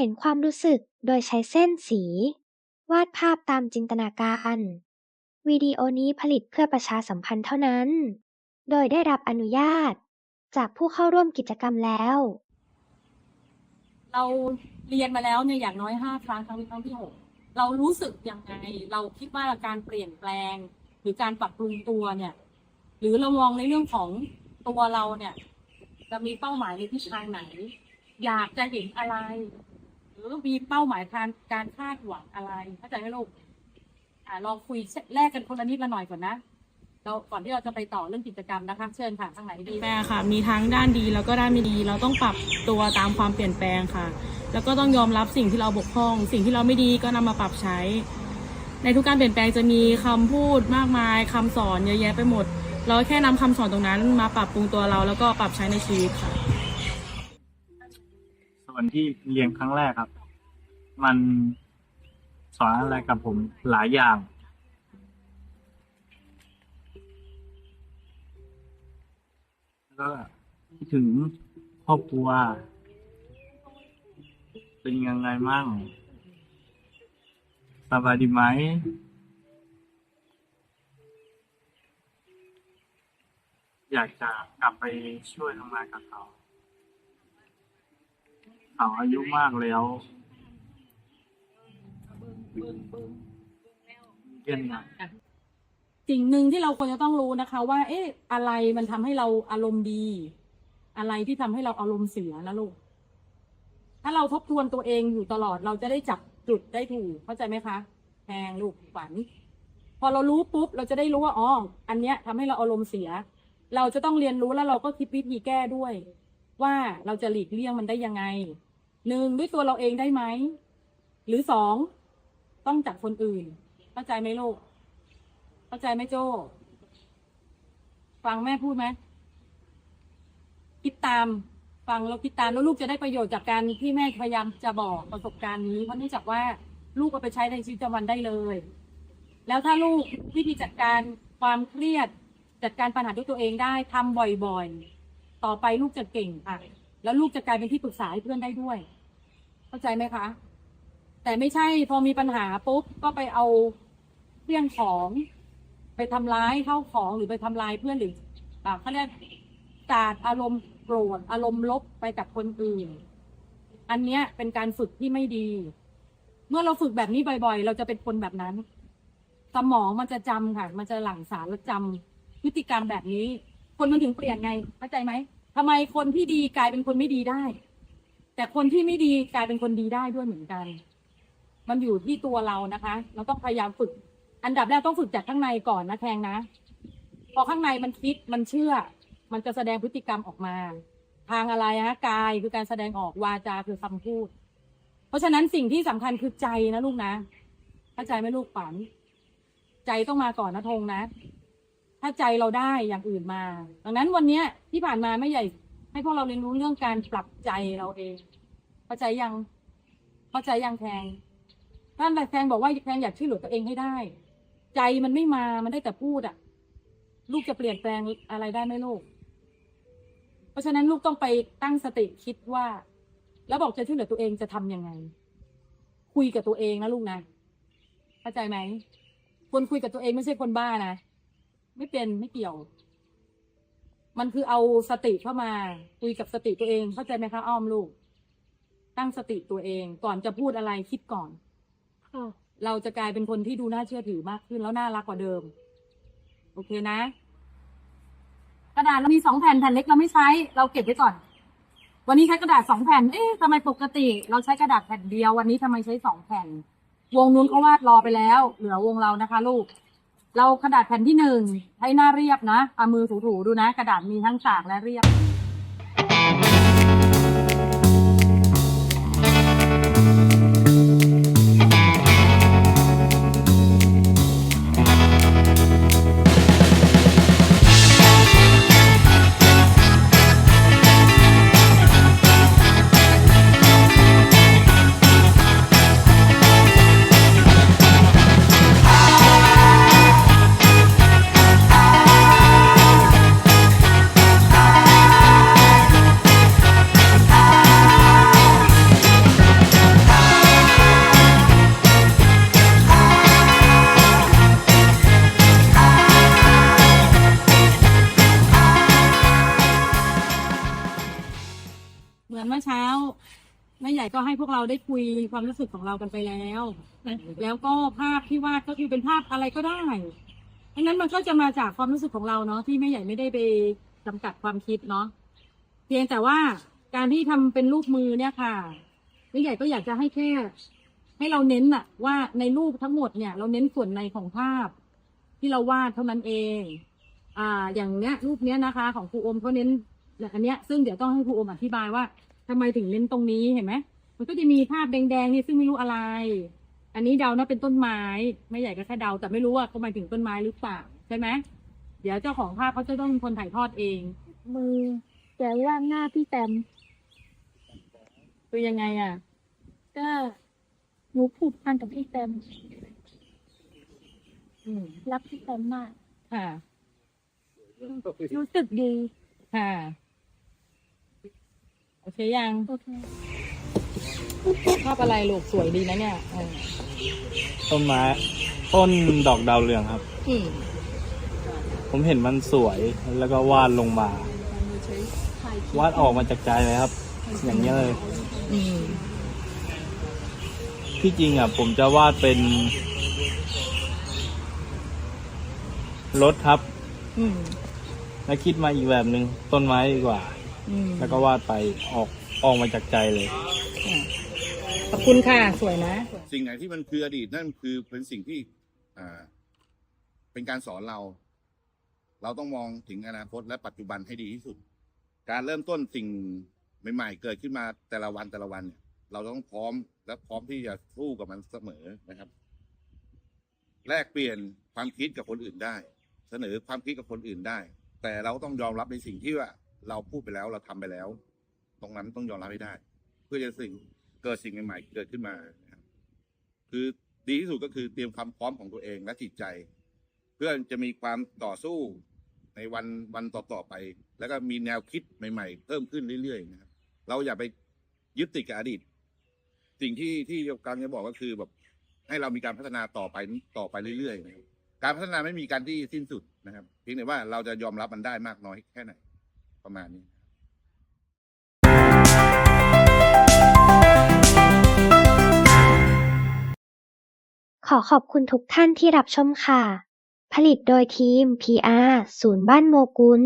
ห็นความรู้สึกโดยใช้เส้นสี วาดภาพตามจินตนาการวิดีโอนี้ผลิตเพื่อประชาสัมพันธ์เท่านั้น โดยได้รับอนุญาต จากผู้เข้าร่วมกิจกรรมแล้ว เราเรียนมาแล้วเนี่ยอย่างน้อยห้าครั้งครั้งนี้ครั้งที่หกเรารู้สึกยังไง เราคิดว่าการเปลี่ยนแปลง หรือการปรับปรุงตัวเนี่ย หรือเรามองในเรื่องของตัวเราเนี่ย จะมีเป้าหมายในทิศทางไหน อยากจะเห็นอะไร หรือมีเป้าหมายการการคาดหวังอะไรเข้าใจไหมลูกอ่าลองคุยแลกกันคนละนิดละหน่อยก่อนนะเราก่อนที่เราจะไปต่อเรื่องกิจกรรมนะคะ เชิญค่ะทางไหนดีแปลค่ะ มีทั้งด้านดีแล้วก็ด้านไม่ดี เราต้องปรับตัวตามความเปลี่ยนแปลงค่ะ แล้วก็ต้องยอมรับสิ่งที่เราบกพร่อง สิ่งที่เราไม่ดีก็นำมาปรับใช้ ในทุกการเปลี่ยนแปลงจะมีคำพูดมากมายคำสอนเยอะแยะไปหมด เราแค่นำคำสอนตรงนั้นมาปรับปรุงตัวเราแล้วก็ปรับใช้ในชีวิตค่ะ วนที่เรียนครั้งแรกครับ มันสอนอะไรกับผมหลายอย่าง แล้วก็คิดถึงครอบครัว เป็นยังไงมั่งสบายดีไหมอยากจะกลับไปช่วยทำงานกับเขา เขาอายุมากแล้วเรียนหนักสิ่งหนึ่งที่เราควรจะต้องรู้นะคะ ว่า เอ๊ะ อะไรมันทำให้เราอารมณ์ดี อะไรที่ทำให้เราอารมณ์เสียนะลูก ถ้าเราทบทวนตัวเองอยู่ตลอดเราจะได้จับจุดได้ถูกเข้าใจไหมคะแพงลูกฝัน พอเรารู้ปุ๊บ เราจะได้รู้ว่าอ๋ออันเนี้ยทำให้เราอารมณ์เสีย เราจะต้องเรียนรู้แล้วเราก็คิดวิธีแก้ด้วย ว่าเราจะหลีกเลี่ยงมันได้ยังไง หนึ่งด้วยตัวเราเองได้ไหม หรือสองต้องจากคนอื่น เข้าใจไหมลูก เข้าใจไหมโจ้ฟังแม่พูดไหมคิดตามฟังแล้วคิดตามแล้วลูกจะได้ประโยชน์จากการที่แม่พยายามจะบอกประสบการณ์นี้ เพราะเนื่องจากว่าลูกเอาไปใช้ในชีวิตประจำวันได้เลย แล้วถ้าลูกวิธีจัดการความเครียด จัดการปัญหาด้วยตัวเองได้ทำบ่อยๆ ต่อไปลูกจะเก่งค่ะ แล้วลูกจะกลายเป็นที่ปรึกษาให้เพื่อนได้ด้วย เข้าใจไหมคะ แต่ไม่ใช่พอมีปัญหาปุ๊บก็ไปเอาเรื่องของไปทำร้ายเข้าของหรือไปทำลายเพื่อนหรืออ่าเขาเรียกกาดอารมณ์โกรธอารมณ์ลบไปกับคนอื่น อันเนี้ยเป็นการฝึกที่ไม่ดี เมื่อเราฝึกแบบนี้บ่อยๆ เราจะเป็นคนแบบนั้น สมองมันจะจำค่ะ มันจะหลั่งสารแล้วจำพฤติกรรมแบบนี้ คนมันถึงเปลี่ยนไงเข้าใจไหม ทำไมคนที่ดีกลายเป็นคนไม่ดีได้ แต่คนที่ไม่ดีกลายเป็นคนดีได้ด้วยเหมือนกัน มันอยู่ที่ตัวเรานะคะ เราต้องพยายามฝึก อันดับแรกต้องฝึกจากข้างในก่อนนะแทงนะ พอข้างในมันคิดมันเชื่อ มันจะแสดงพฤติกรรมออกมา ทางอะไรฮะกายคือการแสดงออกวาจาคือคำพูด เพราะฉะนั้นสิ่งที่สำคัญคือใจนะลูกนะเข้าใจไหมลูกฝัน ใจต้องมาก่อนนะธงนะ ถ้าใจเราได้อย่างอื่นมา ดังนั้นวันเนี้ยที่ผ่านมาไม่ใหญ่ ให้พวกเราเรียนรู้เรื่องการปรับใจเราเองเข้าใจยังเข้าใจยังแทงท่านแทงบอกว่าแทงอยากช่วยเหลือตัวเองให้ได้ ใจมันไม่มามันได้แต่พูดอะลูกจะเปลี่ยนแปลงอะไรได้ไหมลูก เพราะฉะนั้นลูกต้องไปตั้งสติคิดว่า แล้วบอกจะช่วยเหลือตัวเองจะทำยังไง คุยกับตัวเองนะลูกนะเข้าใจไหมคนคุยกับตัวเองไม่ใช่คนบ้านะ ไม่เป็นไม่เกี่ยว มันคือเอาสติเข้ามา คุยกับสติตัวเอง เข้าใจไหมคะอ้อมลูก ตั้งสติตัวเอง ก่อนจะพูดอะไรคิดก่อน ค่ะ เราจะกลายเป็นคนที่ดูน่าเชื่อถือมากขึ้นแล้วน่ารักกว่าเดิม โอเคนะ กระดาษเรามีสองแผ่นแผ่นเล็กเราไม่ใช้ เราเก็บไว้ก่อน วันนี้ใช้กระดาษสองแผ่น เอ๊ะทำไมปกติ เราใช้กระดาษแผ่นเดียววันนี้ทำไมใช้สองแผ่น วงนู้นเขาวาดรอไปแล้ว เหลือวงเรานะคะ ลูก เรากระดาษแผ่นที่หนึ่งให้หน้าเรียบนะเอามือถูๆดูนะ กระดาษมีทั้งฉากและเรียบ เหมือนเมื่อเช้าแม่ใหญ่ก็ให้พวกเราได้คุยความรู้สึกของเรากันไปแล้ว แล้วก็ภาพที่วาดก็คือเป็นภาพอะไรก็ได้ดังนั้นมันก็จะมาจากความรู้สึกของเราเนาะที่แม่ใหญ่ไม่ได้ไปจำกัดความคิดเนาะเพียงแต่ว่าการที่ทำเป็นรูปมือเนี่ยค่ะแม่ใหญ่ก็อยากจะให้แค่ให้เราเน้นอะว่าในรูปทั้งหมดเนี่ย เราเน้นส่วนในของภาพ ที่เราวาดเท่านั้นเอง อ่า อย่างเนี้ย รูปเนี้ยนะคะ ของครูอมเขาเน้น อันเนี้ยซึ่งเดี๋ยวต้องให้ครูอมอธิบายว่าทำไมถึงเน้นตรงนี้เห็นไหมมันก็จะมีภาพแดงๆนี่ซึ่งไม่รู้อะไร อันนี้เดานะเป็นต้นไม้ ไม่ใหญ่ก็แค่เดาแต่ไม่รู้ว่าเขาหมายถึงต้นไม้หรือเปล่าใช่ไหมเดี๋ยวเจ้าของภาพเขาจะต้องเป็นคนถ่ายทอดเอง มือแกว่างหน้าพี่แตมคือยังไงอะ ก็หนูผูกพันกับพี่แตมอืมรักพี่แตมมากค่ะรู้สึกดีค่ะโอเคยังโอเคภาพอะไรลูกสวยดีนะเนี่ยเออต้นไม้ต้นดอกดาวเรืองครับ อืมผมเห็นมันสวยแล้วก็วาดลงมา วาดออกมาจากใจเลยครับ อย่างนี้ยเลยอืมที่จริงอะ ผมจะวาดเป็นรถครับ อืม แล้วคิดมาอีกแบบหนึ่งต้นไม้ดีกว่า อืมแล้วก็วาดไปออกออกมาจากใจเลยขอบคุณค่ะ สวยนะ สิ่งไหนที่มันคืออดีตนั่นคือเป็นสิ่งที่อ่าเป็นการสอนเรา เราต้องมองถึงอนาคตและปัจจุบันให้ดีที่สุด การเริ่มต้นสิ่งใหม่ ๆ เกิดขึ้นมาแต่ละวันแต่ละวันเนี่ย เราต้องพร้อมและพร้อมที่จะสู้กับมันเสมอนะครับ แลกเปลี่ยนความคิดกับคนอื่นได้ เสนอความคิดกับคนอื่นได้ แต่เราต้องยอมรับในสิ่งที่ว่า เราพูดไปแล้วเราทำไปแล้ว ตรงนั้นต้องยอมรับให้ได้ เพื่อจะสิ่งเกิดสิ่งใหม่ๆเกิดขึ้นมานะครับคือดีที่สุดก็คือเตรียมความพร้อมของตัวเองและจิตใจ เพื่อจะมีความต่อสู้ในวันวันต่อๆไป แล้วก็มีแนวคิดใหม่ ๆ เพิ่มขึ้นเรื่อยๆนะครับ เราอย่าไปยึดติดกับอดีต สิ่งที่ที่กำลังจะบอกก็คือแบบให้เรามีการพัฒนาต่อไปต่อไปเรื่อยๆนะครับการพัฒนาไม่มีการที่สิ้นสุดนะครับเพียงแต่ว่าเราจะยอมรับมันได้มากน้อยแค่ไหน ประมาณนี้ขอขอบคุณทุกท่านที่รับชมค่ะ ผลิตโดยทีม PR ศูนย์บ้านโมกุล